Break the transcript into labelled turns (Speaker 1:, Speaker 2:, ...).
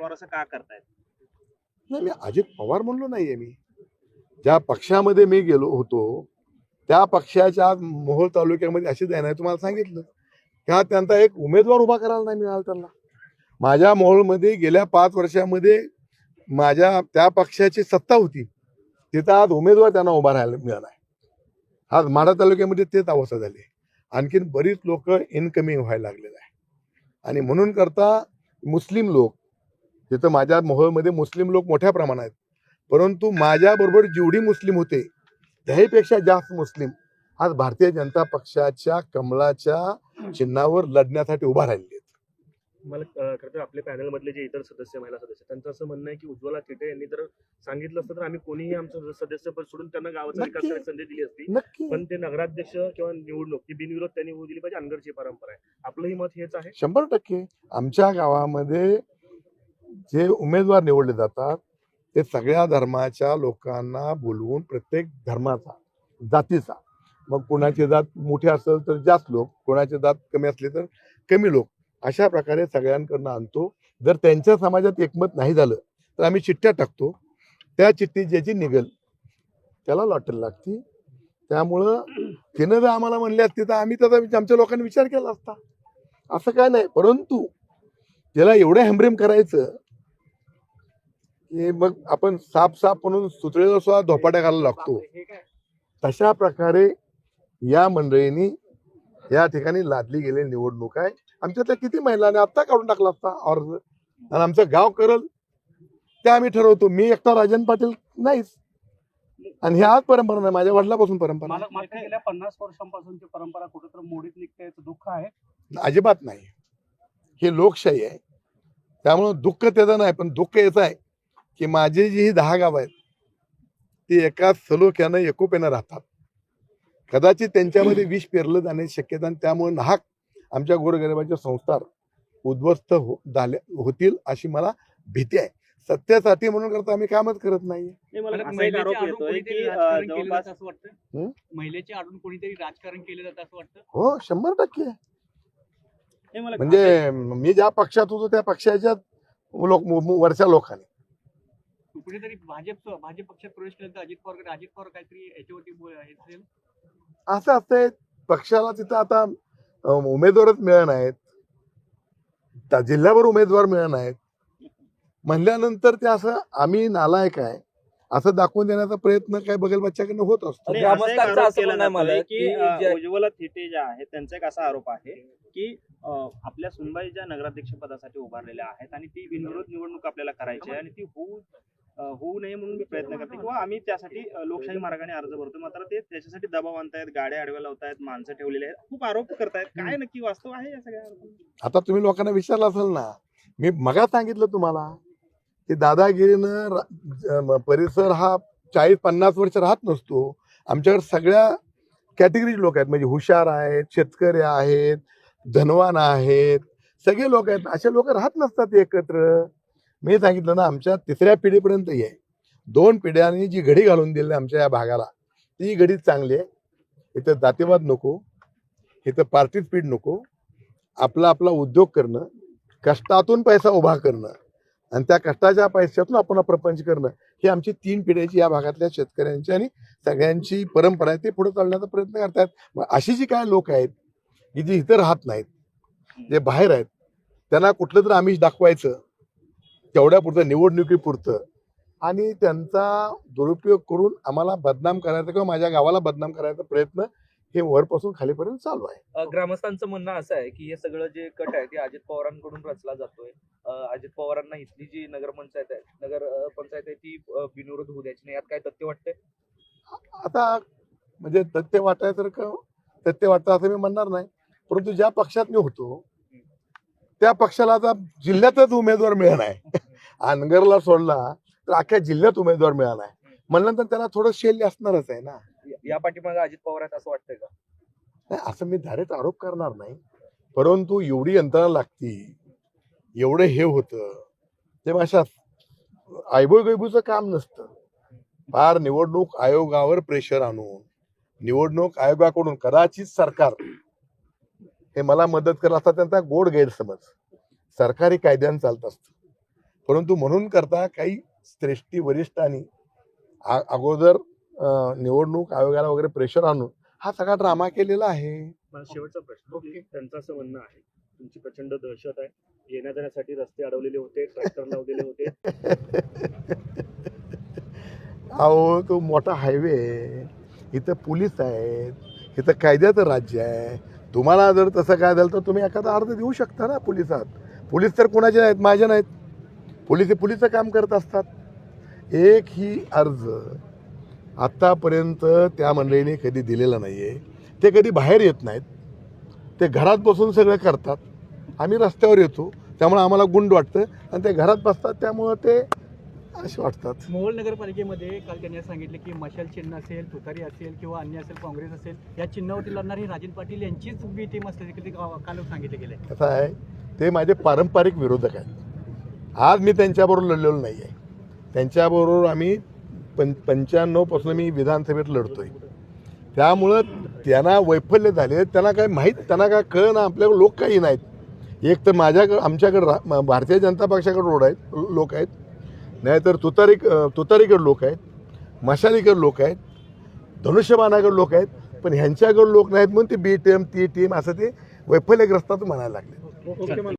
Speaker 1: पवार असं का करतायत?
Speaker 2: नाही मी अजित पवार म्हणलो नाहीये मी. ज्या पक्षामध्ये मी गेलो होतो त्या पक्षाच्या आज मोहोळ तालुक्यामध्ये अशी आहे तुम्हाला सांगितलं. का त्यांचा एक उमेदवार उभा करायला नाही मिळाला त्यांना? माझ्या मोहोळमध्ये गेल्या पाच वर्षामध्ये माझ्या त्या पक्षाची सत्ता होती. तिथं आज उमेदवार त्यांना उभा राहायला मिळाला आहे आज माढा तालुक्यामध्ये तेच अवस्था झाली. आणखीन बरीच लोक इनकमिंग व्हायला लागलेलं आहे आणि म्हणून करता मुस्लिम लोक तिथं माझ्या मोहोळमध्ये मुस्लिम लोक मोठ्या प्रमाणात आहेत. परंतु माझ्याबरोबर जेवढी मुस्लिम होते त्याहीपेक्षा जास्त मुस्लिम आज भारतीय जनता पक्षाच्या कमळाच्या चिन्हावर लढण्यासाठी उभा राहिलेले आहेत.
Speaker 3: मला खरं तर आपल्या पॅनल मधले जे इतर सदस्य महिला सदस्य त्यांचं असं म्हणणं आहे की उज्ज्वला थिटे यांनी जर सांगितलं असतं तर आम्ही कोणीही आमचं सदस्य पद सोडून त्यांना गावाचा विकास. करण्याची संधी दिली असती. पण ते नगराध्यक्ष किंवा निवडणूक ही बिनविरोध त्यांनी होऊ दिली पाहिजे अनगरची परंपरा आहे. आपलंही मत हेच आहे.
Speaker 2: शंभर टक्के. आमच्या गावामध्ये जे उमेदवार निवडले जातात ते सगळ्या धर्माच्या लोकांना बोलवून प्रत्येक धर्माचा जातीचा. मग कोणाची जात मोठी असेल तर जास्त लोक कोणाची जात कमी असली तर कमी लोक. अशा प्रकारे सगळ्यांकडनं आणतो. जर त्यांच्या समाजात एकमत नाही झालं तर आम्ही चिठ्ठ्या टाकतो. त्या चिठ्ठीत ज्याची निघेल त्याला लॉटरी लागती. त्यामुळं तिनं जर आम्हाला म्हणले असते तर आम्ही त्याचा आमच्या लोकांनी विचार केला असता. असं काय नाही. परंतु त्याला एवढं हेमरेम करायचं की मग आपण साप साप म्हणून सुतळेला सुद्धा धोपाट्या घालायला लागतो. तशा प्रकारे या मंडळींनी या ठिकाणी लादली गेलेली निवडणूक आहे. आमच्यातल्या किती महिलांनी आत्ता काढून टाकला असता अर्ज? आणि आमचं गाव करल ते आम्ही ठरवतो. मी एकटा राजन पाटील नाहीच. आणि ही आज परंपरा नाही माझ्या वडिलापासून परंपरा.
Speaker 4: मला गेल्या पन्नास वर्षांपासूनची परंपरा कुठेतरी मोडीत निघते याचं दुःख आहे.
Speaker 2: अजिबात नाही. हे लोकशाही आहे. त्यामुळं दुःख त्याचं नाही पण दुःख याचं आहे. की माझी जी ही दहा गाव आहेत ती एका सलोख्यानं एकोप्यानं राहतात. कदाचित त्यांच्यामध्ये विष पेरलं जाण्याची शक्यता आणि त्यामुळे नाहक आमच्या गोरगरिबाचे संस्कार उद्ध्वस्त हो झाले होतील अशी मला भीती आहे. सत्यासाठी म्हणून करता आम्ही कामच करत नाही. हं?
Speaker 4: महिलेचे आडून कोणीतरी राजकारण केलं जातं असं वाटतं?
Speaker 2: हो शंभर टक्के. म्हणजे मी ज्या पक्षात होतो त्या पक्षाच्या लोक वरच्या लोकांनी.
Speaker 4: कुठेतरी भाजप भाजप पक्षात प्रवेश केला तर अजित पवार अजित पवार काहीतरी याच्यावरती असेल.
Speaker 2: असं असतंय पक्षाला तिथं आता उमेदवारच मिळत नाहीत. त्या जिल्ह्यावर उमेदवार मिळत नाहीत. म्हणल्यानंतर ते असं आम्ही नालायक आहे. असं दाखवून देण्याचा प्रयत्न काय बघेल बच्च्याकडनं होत असतो?
Speaker 1: उज्ज्वला थिटे ज्या आहेत त्यांचा एक असा आरोप आहे की आपल्या सुनबाई ज्या नगराध्यक्ष पदासाठी उभारलेल्या आहेत आणि ती बिनविरोध निवडणूक आपल्याला करायची आहे आणि ती होऊ होऊ नये म्हणून मी प्रयत्न करते किंवा आम्ही त्यासाठी लोकशाही मार्गाने अर्ज भरतो. मात्र ते त्याच्यासाठी दबाव आणतायत गाड्या आडव्या लावतायत माणसं ठेवलेली आहेत. खूप आरोप करतायत. काय नक्की वास्तव आहे या सगळ्या?
Speaker 2: आता तुम्ही लोकांना विचारलं असेल ना मी मगा सांगितलं तुम्हाला की दादागिरीनं परिसर हा चाळीस पन्नास वर्ष राहत नसतो. आमच्याकडे सगळ्या कॅटेगरी लोक आहेत. म्हणजे हुशार आहेत शेतकरी आहेत धनवान आहेत. सगळे लोक आहेत. असे लोक राहत नसतात एकत्र. मी सांगितलं ना आमच्या तिसऱ्या पिढीपर्यंत आहे दोन पिढ्यांनी जी घडी घालून दिली आमच्या या भागाला ती घडी चांगली आहे. इथं जातीवाद नको इथं पार्टी स्पीड नको आपला आपला उद्योग करणं कष्टातून पैसा उभा करणं आणि त्या कष्टाच्या पैशातून आपण प्रपंच करणं ही आमची तीन पिढ्याची या भागातल्या शेतकऱ्यांची आणि सगळ्यांची परंपरा आहे ते पुढे चालण्याचा प्रयत्न करतात मग अशी जी काय लोक आहेत की जी इथं राहत नाहीत जे बाहेर आहेत त्यांना कुठलं तर आमिष दाखवायचं. तेवढ्यापुरतं निवडणुकीपुरतं. आणि त्यांचा दुरुपयोग करून आम्हाला बदनाम करायचा किंवा माझ्या गावाला बदनाम करायचा प्रयत्न हे वरपासून खालीपर्यंत चालू आहे.
Speaker 5: ग्रामस्थांचं म्हणणं असं आहे की हे सगळं जे कट आहे ते अजित पवारांकडून रचला जातोय. अजित पवारांना इथली जी नगर पंचायत आहे नगर पंचायत आहे ती बिनविरोध होऊ द्यायची नाही. यात काय तथ्य वाटतंय?
Speaker 2: आता म्हणजे तथ्य वाटायसारखं तथ्य वाटतं असं मी म्हणणार नाही. परंतु ज्या पक्षात मी होतो त्या पक्षाला आता जिल्ह्यातच उमेदवार मिळणार आहे. अनगरला सोडला तर अख्ख्या जिल्ह्यात उमेदवार मिळाला आहे. म्हणल्यानंतर त्याला थोडं शैल्य असणारच आहे ना.
Speaker 5: या- या पाठीमागे अजित पवार आहेत असं वाटतंय का?
Speaker 2: नाही असं मी धारेत आरोप करणार नाही. परंतु एवढी यंत्रणा लागती एवढं हे होतं ते अशा आयबो गैबूचं काम नसतं. फार निवडणूक आयोगावर प्रेशर आणून निवडणूक आयोगाकडून कदाचित सरकार हे मला मदत करत असता त्यांचा गोड गैरसमज. सरकारी कायद्यानं चालत असतं. परंतु म्हणून करता काही श्रेष्ठी वरिष्ठांनी आ- अगोदर निवडणूक आयोगाला वगैरे प्रेशर आणून हा सगळा ड्रामा केलेला आहे.
Speaker 3: मला शेवटचा प्रश्न की त्यांचं असं म्हणणं आहे. तुमची प्रचंड दहशत आहे. येण्या जाण्यासाठी रस्ते अडवलेले होते ट्रॅक्टर लावलेले होते.
Speaker 2: अहो तो मोठा हायवे आहे. इथं पोलीस आहेत. इथं कायद्याचं राज्य आहे. तुम्हाला जर तसं काय झालं तर तुम्ही एखादा अर्ज देऊ शकता ना पोलिसात. पोलीस तर कोणाचे नाहीत माझे नाहीत. पोलीस हे पोलीसचं काम करत असतात. एक ही अर्ज आत्तापर्यंत त्या मंडळीने कधी दिलेला नाही आहे ते कधी बाहेर येत नाहीत. ते घरात बसून सगळं करतात. आम्ही रस्त्यावर येतो. त्यामुळे आम्हाला गुंड वाटतं. आणि ते घरात बसतात. त्यामुळं ते असे वाटतात.
Speaker 4: मोहोळ नगरपालिकेमध्ये काल त्यांनी सांगितलं की मशाल चिन्ह असेल तुतारी असेल किंवा अन्य असेल काँग्रेस असेल या चिन्हावरती लढणारी राजन पाटील यांचीच बी टीम असल्याचे ते काल सांगितलं गेलंय
Speaker 2: कसं आहे ते माझे पारंपरिक विरोधक आहेत. आज मी त्यांच्याबरोबर लढलेलो नाही आहे त्यांच्याबरोबर आम्ही पं पंच्याण्णवपासून मी विधानसभेत लढतोय. त्यामुळं त्यांना वैफल्य झाले त्यांना काय माहीत त्यांना काय कळ ना आपल्याकडे लोक काही नाहीत. एक तर माझ्याकडं आमच्याकडं रा- भारतीय जनता पक्षाकडे रोड आहेत लोक आहेत. नाहीतर तुतारी तुतारीकडे लोक आहेत मशालीकडे लोक आहेत धनुष्यबाणाकडे लोक आहेत पण ह्यांच्याकडे लोक नाहीत म्हणून ते बी टीम ती टीम असं ते वैफल्यग्रस्तात म्हणायला लागले.